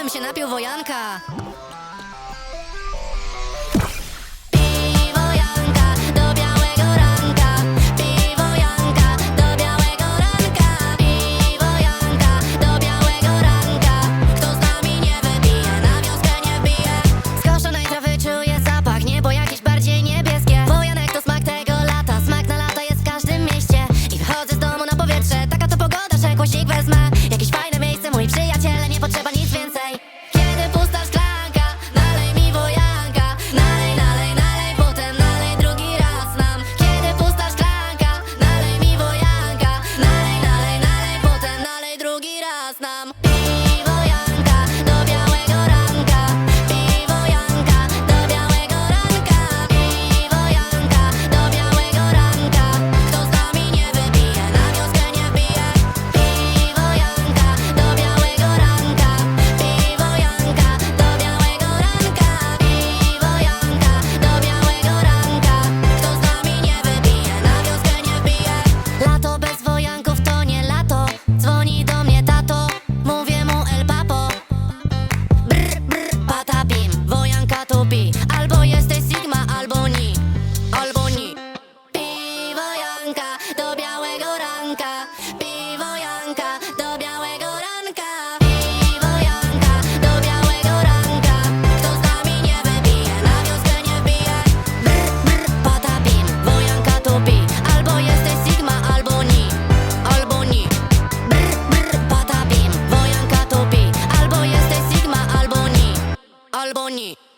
bym się napił wojanka. Albo jesteś Sigma, albo ni Albo ni. Piwo Janka do białego ranka. Piwo Janka do białego ranka. Piwo Janka do białego ranka. Kto z nami nie wybije, na wioskę nie wbije. Brr, brr, patapim, bo Janka to Albo jesteś Sigma, albo ni Albo ni. Brr, brr, patapim, bo Janka to Albo jesteś Sigma, albo ni Albo ni.